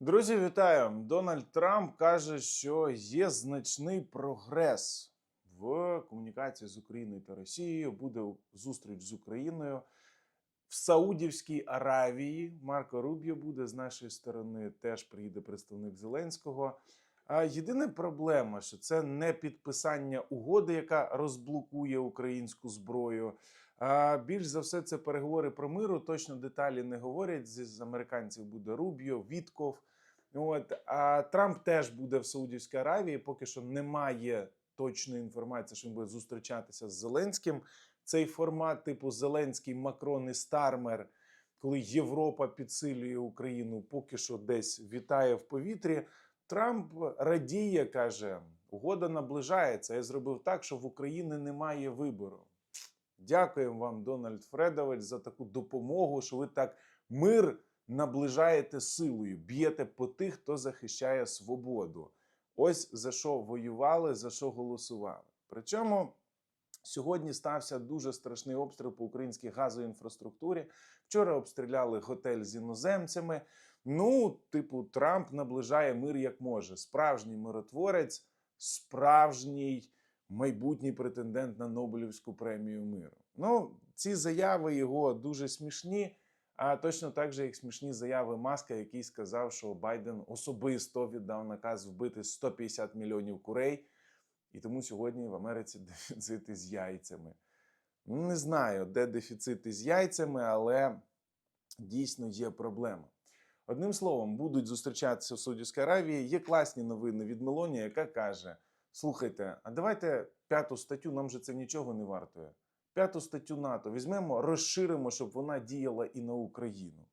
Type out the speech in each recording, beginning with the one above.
Друзі, вітаю! Дональд Трамп каже, що є значний прогрес в комунікації з Україною та Росією. Буде зустріч з Україною в Саудівській Аравії. Марко Рубіо буде з нашої сторони. Теж приїде представник Зеленського. А єдина проблема, що це не підписання угоди, яка розблокує українську зброю. Більш за все, це переговори про миру. Точно деталі не говорять. З американців буде Рубіо, Вітков. От а Трамп теж буде в Саудівській Аравії. Поки що немає точної інформації, що він буде зустрічатися з Зеленським. Цей формат, типу Зеленський, Макрон і Стармер, коли Європа підсилює Україну, поки що десь вітає в повітрі. Трамп радіє, каже: угода наближається. Я зробив так, що в Україні немає вибору. Дякуємо вам, Дональд Фредович, за таку допомогу, що ви так мир наближаєте силою, б'єте по тих, хто захищає свободу. Ось за що воювали, за що голосували. Причому сьогодні стався дуже страшний обстріл по українській газовій інфраструктурі. Вчора обстріляли готель з іноземцями. Ну, типу, Трамп наближає мир як може. Справжній миротворець, справжній майбутній претендент на Нобелівську премію миру. Ну, ці заяви його дуже смішні. А точно так же, як смішні заяви Маска, який сказав, що Байден особисто віддав наказ вбити 150 мільйонів курей, і тому сьогодні в Америці дефіцити з яйцями. Ну, не знаю, де дефіцити з яйцями, але дійсно є проблема. Одним словом, будуть зустрічатися в Саудівській Аравії. Є класні новини від Мелоні, яка каже: слухайте, а давайте п'яту статтю, нам же це нічого не вартує. П'яту статтю НАТО візьмемо, розширимо, щоб вона діяла і на Україну.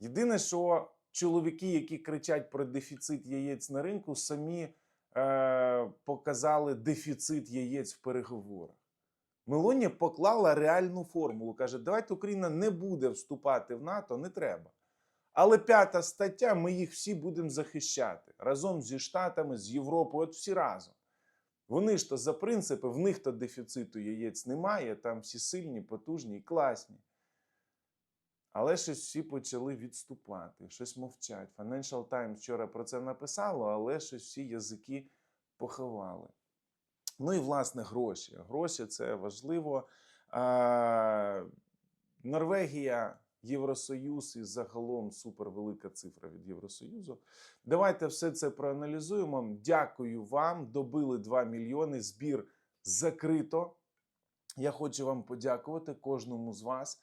Єдине, що чоловіки, які кричать про дефіцит яєць на ринку, самі е, показали дефіцит яєць в переговорах. Мелоні поклала реальну формулу. Каже, давайте Україна не буде вступати в НАТО, не треба. Але п'ята стаття, ми їх всі будемо захищати разом зі Штатами, з Європою, от всі разом. Вони ж то за принципи, в них то дефіциту яєць немає, там всі сильні, потужні і класні. Але щось всі почали відступати, щось мовчать. Financial Times вчора про це написало, але щось всі язики поховали. Ну і власне гроші. Гроші це важливо. Норвегія, Євросоюз і загалом супервелика цифра від Євросоюзу. Давайте все це проаналізуємо. Дякую вам. Добили 2 мільйони. Збір закрито. Я хочу вам подякувати кожному з вас.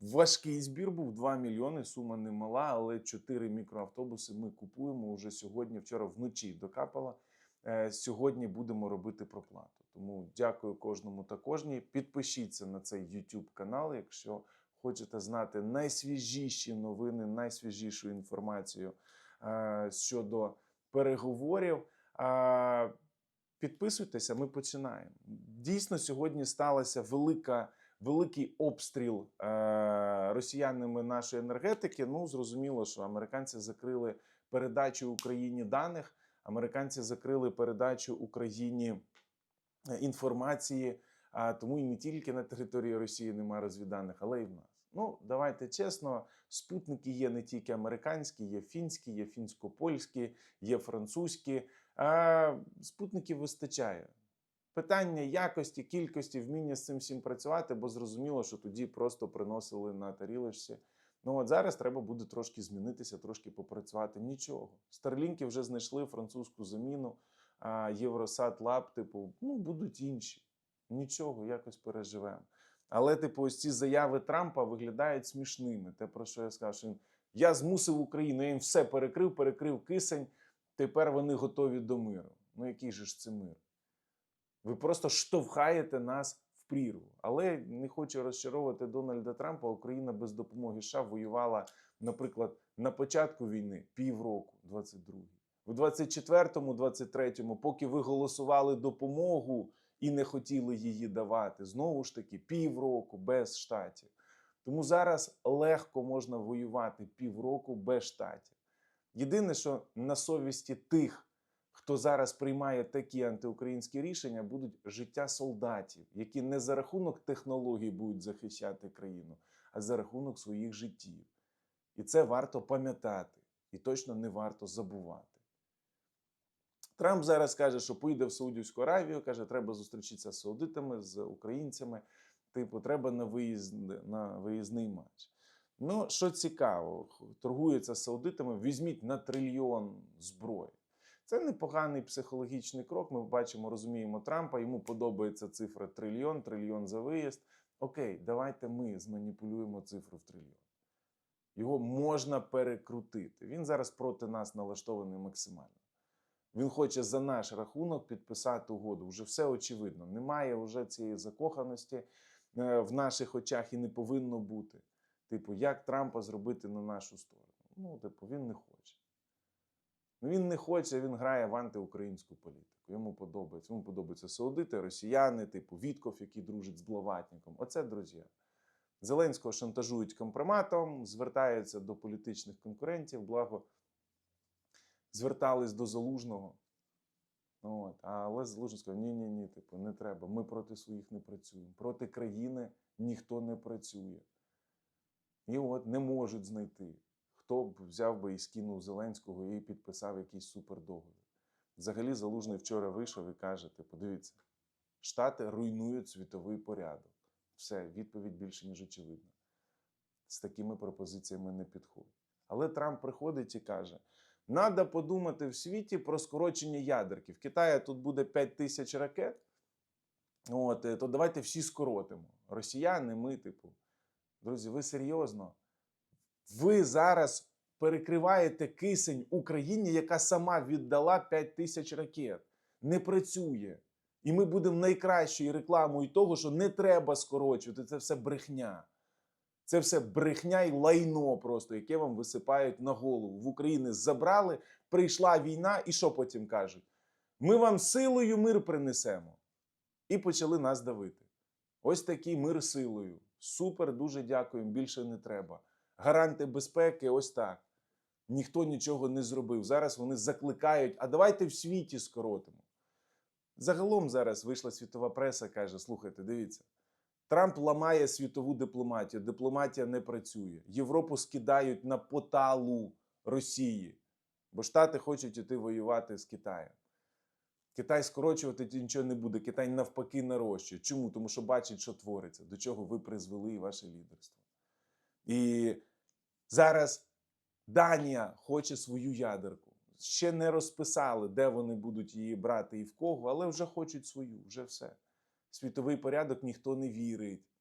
Важкий збір був 2 мільйони. Сума немала, але 4 мікроавтобуси ми купуємо уже сьогодні. Вчора вночі докапала. Е, Сьогодні будемо робити проплату. Тому дякую кожному та кожній. Підпишіться на цей YouTube канал, якщо хочете знати найсвіжіші новини, найсвіжішу інформацію е, щодо переговорів. Е, Підписуйтеся, ми починаємо. Дійсно, сьогодні сталася велика. Великий обстріл е, росіянами нашої енергетики. Ну зрозуміло, що американці закрили передачу Україні даних. Американці закрили передачу Україні інформації, а тому і не тільки на території Росії немає розвідданих, але й в нас. Ну, давайте чесно, спутники є не тільки американські, є фінські, є фінсько-польські, є французькі. А спутників вистачає. Питання якості, кількості, вміння з цим всім працювати, бо зрозуміло, що тоді просто приносили на тарілочці. Ну от зараз треба буде трошки змінитися, трошки попрацювати. Нічого. Старлінки вже знайшли французьку заміну, Євросат Лаб, типу, ну будуть інші. Нічого, якось переживемо. Але, типу, ось ці заяви Трампа виглядають смішними. Те, про що я сказав, що він я змусив Україну, я їм все перекрив, перекрив кисень. Тепер вони готові до миру. Ну який же ж це мир? Ви просто штовхаєте нас в прірву. Але не хочу розчаровувати Дональда Трампа. Україна без допомоги США воювала, наприклад, на початку війни півроку, 22-й. 24-му, 23-му, поки ви голосували допомогу і не хотіли її давати, знову ж таки, півроку без штатів. Тому зараз легко можна воювати півроку без штатів. Єдине, що на совісті тих, хто зараз приймає такі антиукраїнські рішення, будуть життя солдатів, які не за рахунок технологій будуть захищати країну, а за рахунок своїх життів. І це варто пам'ятати, і точно не варто забувати. Трамп зараз каже, що поїде в Саудівську Аравію, каже, треба зустрічатися з саудитами, з українцями. Типу, треба на, виїзд, на виїзний матч. Ну, що цікаво, торгуються з саудитами, візьміть на трильйон зброї. Це непоганий психологічний крок. Ми бачимо, розуміємо Трампа. Йому подобається цифра трильйон, трильйон за виїзд. Окей, давайте ми зманіпулюємо цифру в трильйон. Його можна перекрутити. Він зараз проти нас налаштований максимально. Він хоче за наш рахунок підписати угоду. Вже все очевидно. Немає вже цієї закоханості е, в наших очах і не повинно бути. Типу, як Трампа зробити на нашу сторону? Ну, типу, він не хоче. Ну, він не хоче, він грає в антиукраїнську політику. Йому подобається. Йому подобаються саудити, росіяни, типу Вітков, який дружить з Блаватником. Оце друзі. Зеленського шантажують компроматом, звертаються до політичних конкурентів, благо звертались до залужного. Ну, От. Але Залужний сказав: ні, ні, ні, типу, не треба. Ми проти своїх не працюємо. Проти країни ніхто не працює. І от не можуть знайти, хто б взяв би і скинув Зеленського і підписав якийсь супердоговір. Взагалі, Залужний вчора вийшов і каже: типу, дивіться, Штати руйнують світовий порядок. Все, відповідь більше ніж очевидна. З такими пропозиціями не підходить. Але Трамп приходить і каже: треба подумати в світі про скорочення ядерки. В Китаї тут буде 5 тисяч ракет. От, е, то давайте всі скоротимо. Росіяни, ми, типу. Друзі, ви серйозно? Ви зараз перекриваєте кисень Україні, яка сама віддала 5 тисяч ракет. Не працює. І ми будемо найкращою рекламою того, що не треба скорочувати. Це все брехня. Це все брехня і лайно просто, яке вам висипають на голову. В Україні забрали, прийшла війна, і що потім кажуть? Ми вам силою мир принесемо. І почали нас давити. Ось такий мир силою. Супер, дуже дякуємо. Більше не треба. Гаранти безпеки, ось так. Ніхто нічого не зробив. Зараз вони закликають, а давайте в світі скоротимо. Загалом зараз вийшла світова преса, каже: слухайте, дивіться, Трамп ламає світову дипломатію, дипломатія не працює. Європу скидають на поталу Росії, бо Штати хочуть іти воювати з Китаєм. Китай скорочувати нічого не буде. Китай навпаки нарощує. Чому? Тому що бачить, що твориться, до чого ви призвели ваше лідерство. І зараз Данія хоче свою ядерку. Ще не розписали, де вони будуть її брати і в кого, але вже хочуть свою, вже все. Світовий порядок ніхто не вірить.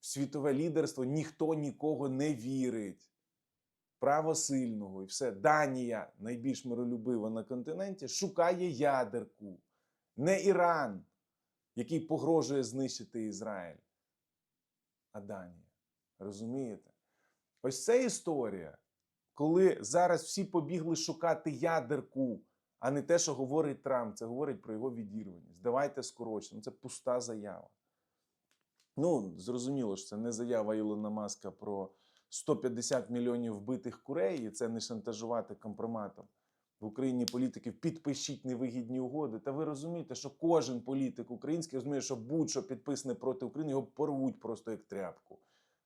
В світове лідерство ніхто нікого не вірить. Право сильного і все. Данія, найбільш миролюбива на континенті, шукає ядерку. Не Іран, який погрожує знищити Ізраїль, а Данія. Розумієте? Ось це історія, коли зараз всі побігли шукати ядерку, а не те, що говорить Трамп. Це говорить про його відірваність. Давайте скорочимо. Це пуста заява. Ну, зрозуміло, що це не заява Ілона Маска про 150 мільйонів вбитих курей, і це не шантажувати компроматом. В Україні політиків підпишіть невигідні угоди. Та ви розумієте, що кожен політик український розуміє, що будь-що підписане проти України, його порвуть просто як тряпку.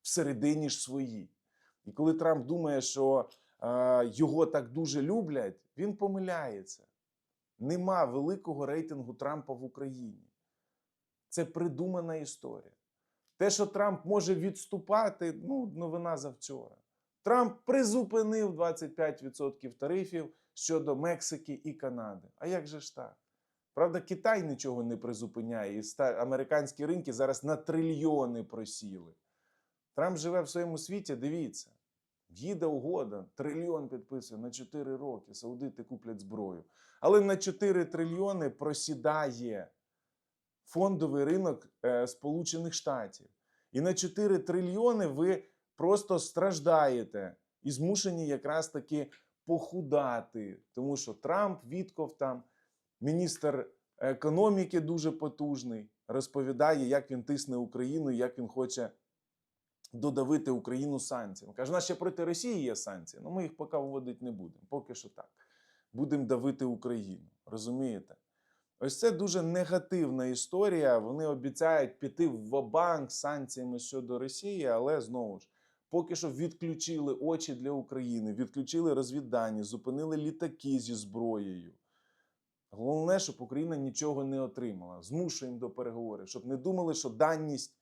Всередині ж свої. І коли Трамп думає, що е, його так дуже люблять, він помиляється. Нема великого рейтингу Трампа в Україні. Це придумана історія. Те, що Трамп може відступати, ну, новина завчора. Трамп призупинив 25% тарифів щодо Мексики і Канади. А як же ж так? Правда, Китай нічого не призупиняє, і американські ринки зараз на трильйони просіли. Трамп живе в своєму світі, дивіться. Їде угода, трильйон підписує на 4 роки. Саудити куплять зброю. Але на 4 трильйони просідає фондовий ринок е, Сполучених Штатів. І на 4 трильйони ви просто страждаєте і змушені якраз таки похудати. Тому що Трамп, Вітков там, міністр економіки дуже потужний, розповідає, як він тисне Україну, як він хоче додавити Україну санкціями. Каже, у нас ще проти Росії є санкції, але ми їх поки вводити не будемо. Поки що так. Будемо давити Україну. Розумієте? Ось це дуже негативна історія. Вони обіцяють піти в банк з санкціями щодо Росії, але знову ж поки що відключили очі для України, відключили розвіддані, зупинили літаки зі зброєю. Головне, щоб Україна нічого не отримала. Змушуємо до переговорів, щоб не думали, що даність,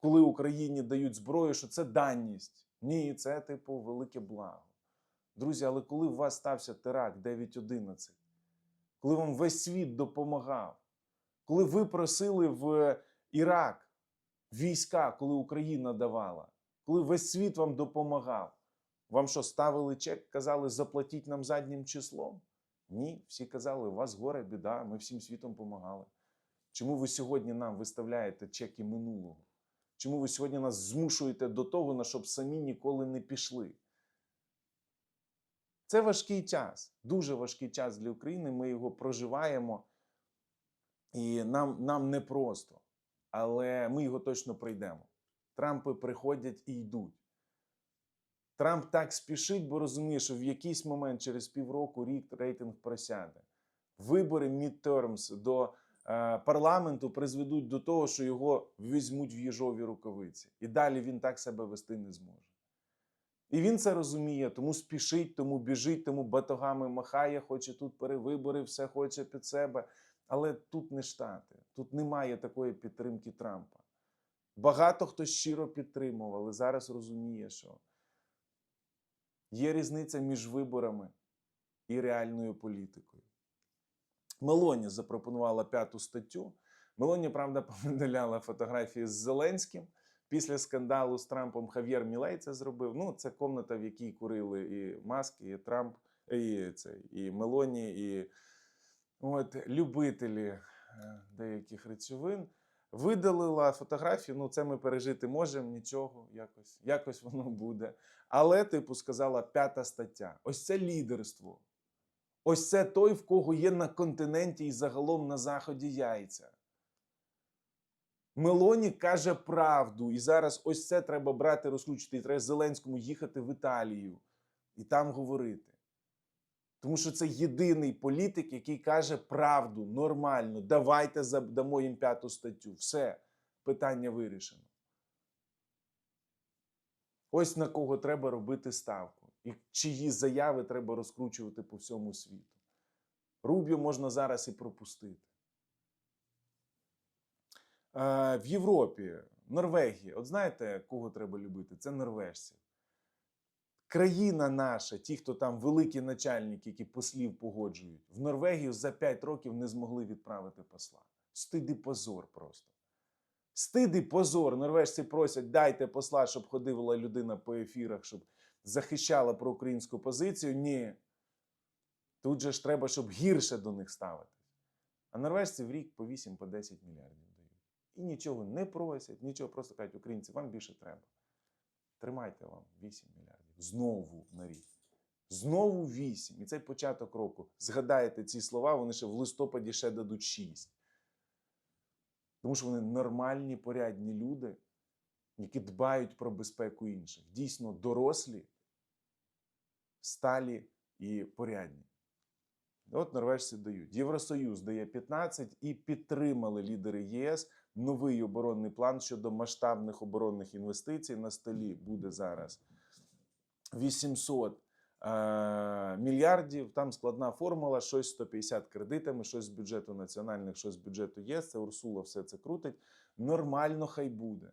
коли Україні дають зброю, що це даність. Ні, це типу велике благо. Друзі, але коли у вас стався теракт 9.11, коли вам весь світ допомагав, коли ви просили в Ірак війська, коли Україна давала, коли весь світ вам допомагав, вам що ставили чек, казали, заплатіть нам заднім числом? Ні, всі казали, у вас горе, біда, ми всім світом допомагали. Чому ви сьогодні нам виставляєте чеки минулого? Чому ви сьогодні нас змушуєте до того, на щоб самі ніколи не пішли? Це важкий час, дуже важкий час для України. Ми його проживаємо, і нам, нам непросто, але ми його точно пройдемо. Трампи приходять і йдуть. Трамп так спішить, бо розуміє, що в якийсь момент через півроку рік рейтинг просяде. Вибори midterms до парламенту призведуть до того, що його візьмуть в їжові рукавиці. І далі він так себе вести не зможе. І він це розуміє, тому спішить, тому біжить, тому батогами махає, хоче тут перевибори, все хоче під себе. Але тут не штати, тут немає такої підтримки Трампа. Багато хто щиро підтримував, але зараз розуміє, що є різниця між виборами і реальною політикою. Мелоні запропонувала п'яту статтю. Мелоні, правда, помиляла фотографії з Зеленським. Після скандалу з Трампом Хав'єр Мілей це зробив. Ну, це комната, в якій курили і Маск, і Трамп, і, це, і Мелоні, і от, любителі е, деяких речовин. Видалила фотографію, ну це ми пережити можемо, нічого, якось, якось воно буде. Але, типу, сказала п'ята стаття. Ось це лідерство. Ось це той, в кого є на континенті і загалом на заході яйця. Мелоні каже правду, і зараз ось це треба брати, розключити. І треба Зеленському їхати в Італію і там говорити. Тому що це єдиний політик, який каже правду нормально. Давайте дамо їм п'яту статтю. Все, питання вирішено. Ось на кого треба робити ставку, і чиї заяви треба розкручувати по всьому світу. Рубіо можна зараз і пропустити. Е, В Європі, Норвегія. От знаєте, кого треба любити? Це норвежців. Країна наша, ті, хто там великі начальники, які послів погоджують, в Норвегію за 5 років не змогли відправити посла. Стиди позор просто. Стиди позор. Норвежці просять, дайте посла, щоб ходила людина по ефірах, щоб захищала проукраїнську позицію. Ні. Тут же ж треба, щоб гірше до них ставитись. А норвежці в рік по 8 по 10 мільярдів дають. І нічого не просять, нічого просто кажуть, українці, вам більше треба. Тримайте вам 8 мільярдів. Знову на рік. Знову 8. І цей початок року. Згадаєте ці слова, вони ще в листопаді ще дадуть 6. Тому що вони нормальні, порядні люди, які дбають про безпеку інших. Дійсно дорослі, сталі і порядні. От норвежці дають. Євросоюз дає 15 і підтримали лідери ЄС новий оборонний план щодо масштабних оборонних інвестицій. На столі буде зараз 800 е, мільярдів. Там складна формула, щось 150 кредитами, щось з бюджету національних, щось з бюджету ЄС. Це Урсула все це крутить. Нормально хай буде.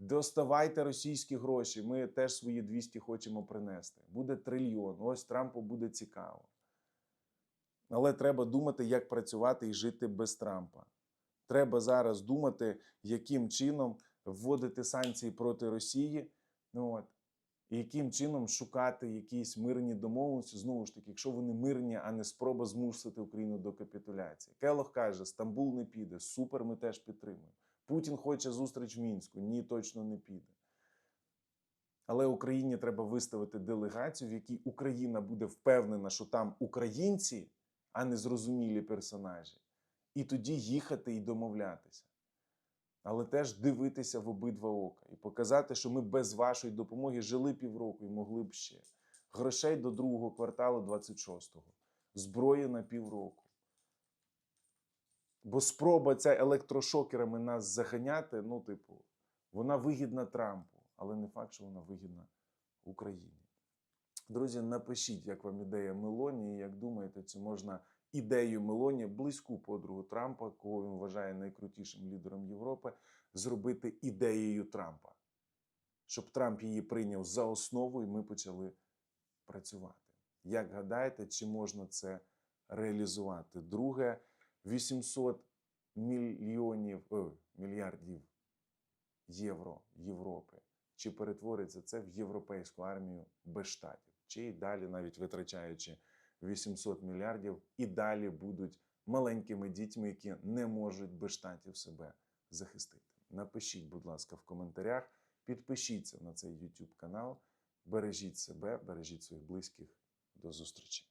Доставайте російські гроші. Ми теж свої 200 хочемо принести. Буде трильйон. Ось Трампу буде цікаво. Але треба думати, як працювати і жити без Трампа. Треба зараз думати, яким чином вводити санкції проти Росії. Ну, от, і яким чином шукати якісь мирні домовленості, знову ж таки, якщо вони мирні, а не спроба змусити Україну до капітуляції. Келох каже, Стамбул не піде. Супер, ми теж підтримуємо. Путін хоче зустріч в Мінську. Ні, точно не піде. Але Україні треба виставити делегацію, в якій Україна буде впевнена, що там українці, а не зрозумілі персонажі. І тоді їхати і домовлятися. Але теж дивитися в обидва ока і показати, що ми без вашої допомоги жили півроку і могли б ще. Грошей до другого кварталу 26-го, зброї на півроку. Бо спроба ця електрошокерами нас заганяти, ну, типу, вона вигідна Трампу. але не факт, що вона вигідна Україні. Друзі, напишіть, як вам ідея Мелоні, і як думаєте, чи можна ідею Мелоні, близьку подругу Трампа, кого він вважає найкрутішим лідером Європи, зробити ідеєю Трампа, щоб Трамп її прийняв за основу, і ми почали працювати. Як гадаєте, чи можна це реалізувати? Друге, 800 мільйонів о, мільярдів євро Європи. Чи перетвориться це в європейську армію без штатів? Чи й далі, навіть витрачаючи 800 мільярдів, і далі будуть маленькими дітьми, які не можуть без штатів себе захистити? Напишіть, будь ласка, в коментарях, підпишіться на цей YouTube канал, бережіть себе, бережіть своїх близьких. До зустрічі!